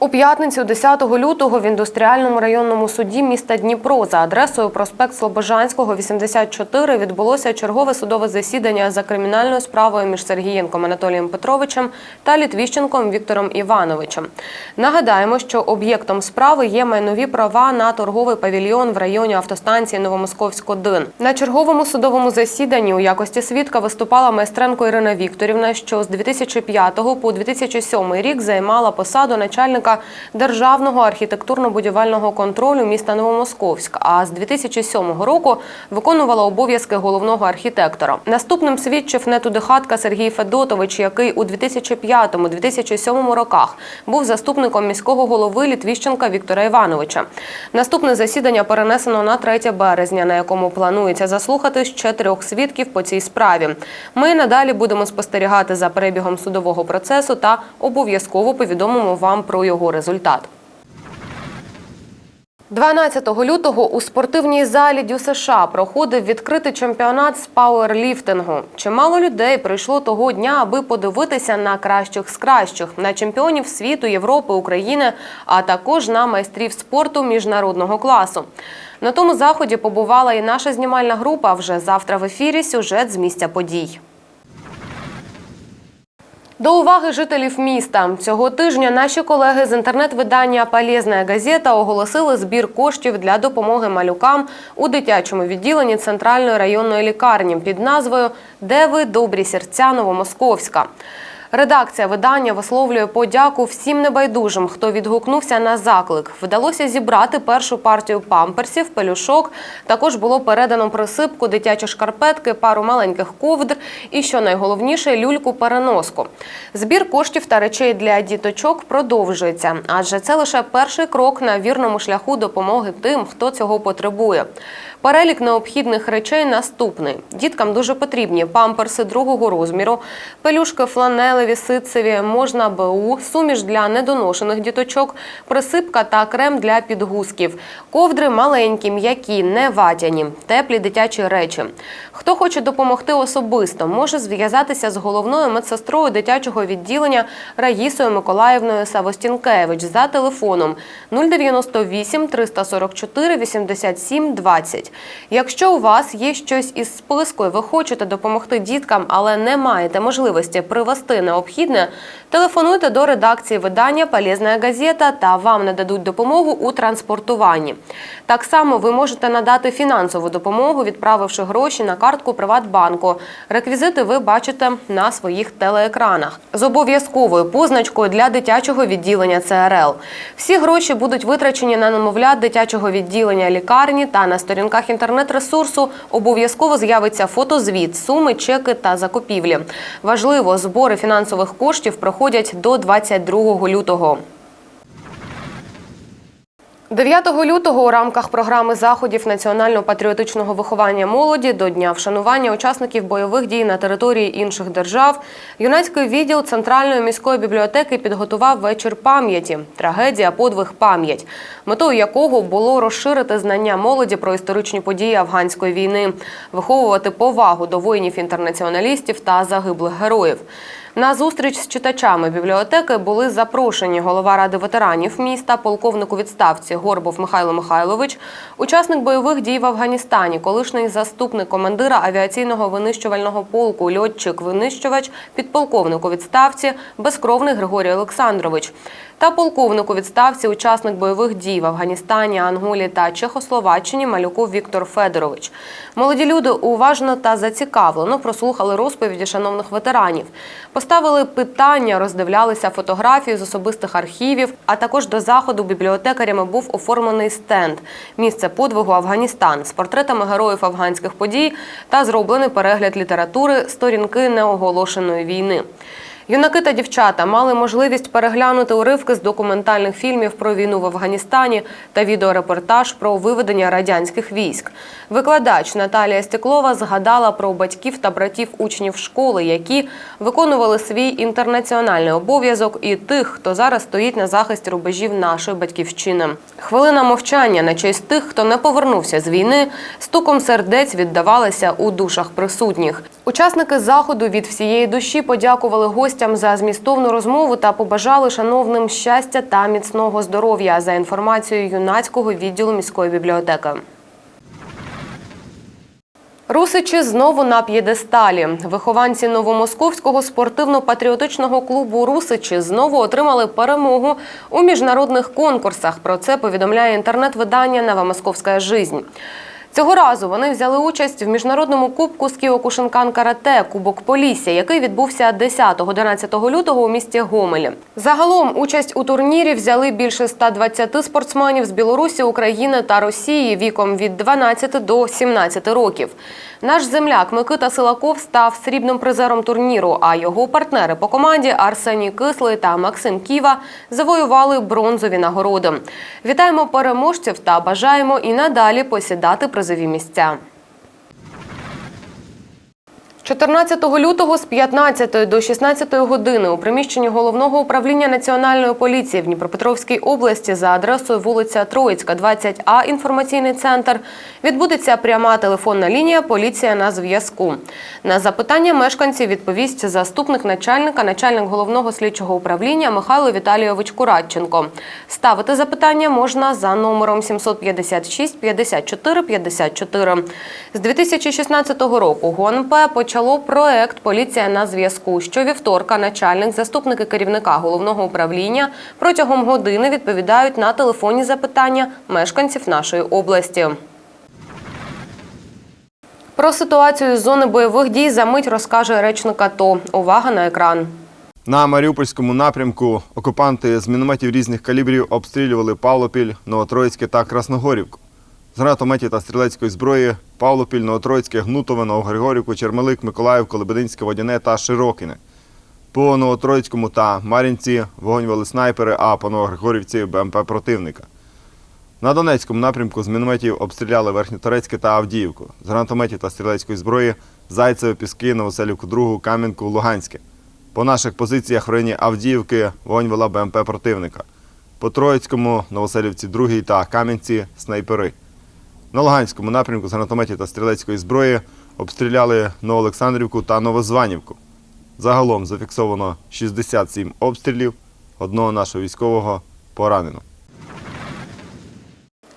У п'ятницю, 10 лютого, в індустріальному районному суді міста Дніпро за адресою проспект Слобожанського, 84, відбулося чергове судове засідання за кримінальною справою між Сергієнком Анатолієм Петровичем та Літвіщенком Віктором Івановичем. Нагадаємо, що об'єктом справи є майнові права на торговий павільйон в районі автостанції Новомосковськ-1. На черговому судовому засіданні у якості свідка виступала майстренко Ірина Вікторівна, що з 2005 по 2007 рік займала посаду начальника державного архітектурно-будівельного контролю міста Новомосковськ. А з 2007 року виконувала обов'язки головного архітектора. Наступним свідчив нетудихатка Сергій Федотович, який у 2005-2007 роках був заступником міського голови Літвіщенка Віктора Івановича. Наступне засідання перенесено на 3 березня, на якому планується заслухати ще трьох свідків по цій справі. Ми надалі будемо спостерігати за перебігом судового процесу та обов'язково повідомимо вам про його результат. 12 лютого у спортивній залі Дю США проходив відкритий чемпіонат з пауерліфтингу. Чимало людей прийшло того дня, аби подивитися на кращих з кращих, на чемпіонів світу, Європи, України, а також на майстрів спорту міжнародного класу. На тому заході побувала і наша знімальна група. Вже завтра в ефірі сюжет з місця подій. До уваги жителів міста цього тижня наші колеги з інтернет-видання «Полезна газета оголосили збір коштів для допомоги малюкам у дитячому відділенні центральної районної лікарні під назвою Де ви добрі серця Новомосковська. Редакція видання висловлює подяку всім небайдужим, хто відгукнувся на заклик. Вдалося зібрати першу партію памперсів, пелюшок. Також було передано присипку, дитячі шкарпетки, пару маленьких ковдр і, що найголовніше, люльку-переноску. Збір коштів та речей для діточок продовжується, адже це лише перший крок на вірному шляху допомоги тим, хто цього потребує. Перелік необхідних речей наступний: діткам дуже потрібні памперси другого розміру, пелюшки фланелеві, ситцеві, можна БУ, суміш для недоношених діточок, присипка та крем для підгузків, ковдри маленькі, м'які, не ватяні, теплі дитячі речі. Хто хоче допомогти особисто, може зв'язатися з головною медсестрою дитячого відділення Раїсою Миколаївною Савостінкевич за телефоном 098 344 87 20. Якщо у вас є щось із списку, і ви хочете допомогти діткам, але не маєте можливості привезти необхідне, телефонуйте до редакції видання «Полезна газета» та вам нададуть допомогу у транспортуванні. Так само ви можете надати фінансову допомогу, відправивши гроші на картку Приватбанку. Реквізити ви бачите на своїх телеекранах з обов'язковою позначкою для дитячого відділення ЦРЛ. Всі гроші будуть витрачені на немовлят дитячого відділення лікарні та на сторінках інтернет-ресурсу обов'язково з'явиться фотозвіт, суми, чеки та закупівлі. Важливо, збори фінансових коштів проходять до 22 лютого. 9 лютого у рамках програми заходів національно-патріотичного виховання молоді до дня вшанування учасників бойових дій на території інших держав юнацький відділ центральної міської бібліотеки підготував вечір пам'яті трагедія, подвиг, пам'ять, метою якого було розширити знання молоді про історичні події афганської війни, виховувати повагу до воїнів-інтернаціоналістів та загиблих героїв. На зустріч з читачами бібліотеки були запрошені голова ради ветеранів міста, полковник у відставці Горбов Михайло Михайлович, учасник бойових дій в Афганістані, колишній заступник командира авіаційного винищувального полку, льотчик винищувач, підполковник у відставці, безкровний Григорій Олександрович. Та полковник у відставці, учасник бойових дій в Афганістані, Анголі та Чехословаччині Малюков Віктор Федорович. Молоді люди уважно та зацікавлено прослухали розповіді шановних ветеранів, поставили питання, роздивлялися фотографії з особистих архівів. А також до заходу бібліотекарями був оформлений стенд місце подвигу Афганістан з портретами героїв афганських подій та зроблений перегляд літератури сторінки неоголошеної війни. Юнаки та дівчата мали можливість переглянути уривки з документальних фільмів про війну в Афганістані та відеорепортаж про виведення радянських військ. Викладач Наталія Стеклова згадала про батьків та братів учнів школи, які виконували свій інтернаціональний обов'язок, і тих, хто зараз стоїть на захисті рубежів нашої батьківщини. Хвилина мовчання на честь тих, хто не повернувся з війни, стуком сердець віддавалася у душах присутніх. Учасники заходу від всієї душі подякували гостям гостям за змістовну розмову та побажали шановним щастя та міцного здоров'я за інформацією юнацького відділу міської бібліотеки. Русичі знову на п'єдесталі. Вихованці новомосковського спортивно-патріотичного клубу Русичі знову отримали перемогу у міжнародних конкурсах. Про це повідомляє інтернет-видання «Новомосковська жизнь». Цього разу вони взяли участь в міжнародному кубку з Кіокушинкан карате Кубок Полісся, який відбувся 10-11 лютого у місті Гомелі. Загалом участь у турнірі взяли більше 120 спортсменів з Білорусі, України та Росії віком від 12 до 17 років. Наш земляк Микита Силаков став срібним призером турніру. А його партнери по команді Арсеній Кислий та Максим Ківа завоювали бронзові нагороди. Вітаємо переможців та бажаємо і надалі посідати призові місця. 14 лютого з 15 до 16 години у приміщенні головного управління національної поліції в Дніпропетровській області за адресою вулиця Троїцька, 20А, інформаційний центр, відбудеться пряма телефонна лінія Поліція на зв'язку. На запитання мешканців відповість заступник начальника, начальник головного слідчого управління Михайло Віталійович Куратченко. Ставити запитання можна за номером 756 54 54. З 2016 року ГУНП почало проект Поліція на зв'язку. Щовівторка начальник, заступники керівника головного управління протягом години відповідають на телефонні запитання мешканців нашої області. Про ситуацію з зони бойових дій за мить розкаже речник АТО. Увага на екран. На Маріупольському напрямку окупанти з мінометів різних калібрів обстрілювали Павлопіль, Новотроїцьке та Красногорівку. З гранатометів та стрілецької зброї Павлопіль, Новотроїцьке, Гнутове, Новогригорівку, Чермелик, Миколаївка, Лебединське, Водяне та Широкине. По Новотроїцькому та Мар'їнці вогонь вели снайпери, а по Новогригорівці БМП противника. На Донецькому напрямку з мінометів обстріляли Верхньоторецьке та Авдіївку. З гранатометів та стрілецької зброї Зайцеве, Піски, Новоселівку, Другу, Кам'янку, Луганське. По наших позиціях в районі Авдіївки вогонь вела БМП противника. По Троїцькому, Новоселівці, Другій та Кам'янці снайпери. На Луганському напрямку з гранатометів та стрілецької зброї обстріляли Новоолександрівку та Новозванівку. Загалом зафіксовано 67 обстрілів, одного нашого військового поранено.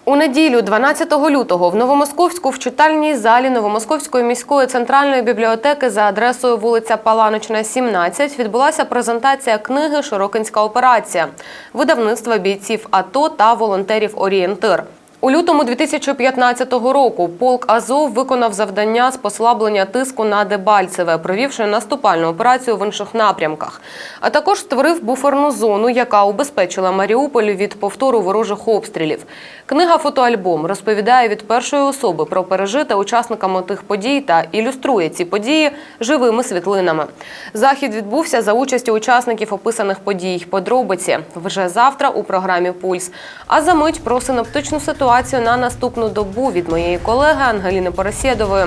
У неділю, 12 лютого, в Новомосковську в читальній залі Новомосковської міської центральної бібліотеки за адресою вулиця Паланочна, 17 відбулася презентація книги Широкинська операція видавництва бійців АТО та волонтерів Орієнтир. У лютому 2015 року полк Азов виконав завдання з послаблення тиску на Дебальцеве, провівши наступальну операцію в інших напрямках. А також створив буферну зону, яка убезпечила Маріуполь від повтору ворожих обстрілів. Книга фотоальбом розповідає від першої особи про пережите учасниками тих подій та ілюструє ці події живими світлинами. Захід відбувся за участю учасників описаних подій. Подробиці вже завтра у програмі Пульс. А за мить про синоптичну ситуацію на наступну добу від моєї колеги Ангеліни Поросєдової.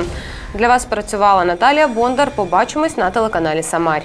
Для вас працювала Наталія Бондар. Побачимось на телеканалі Самарь.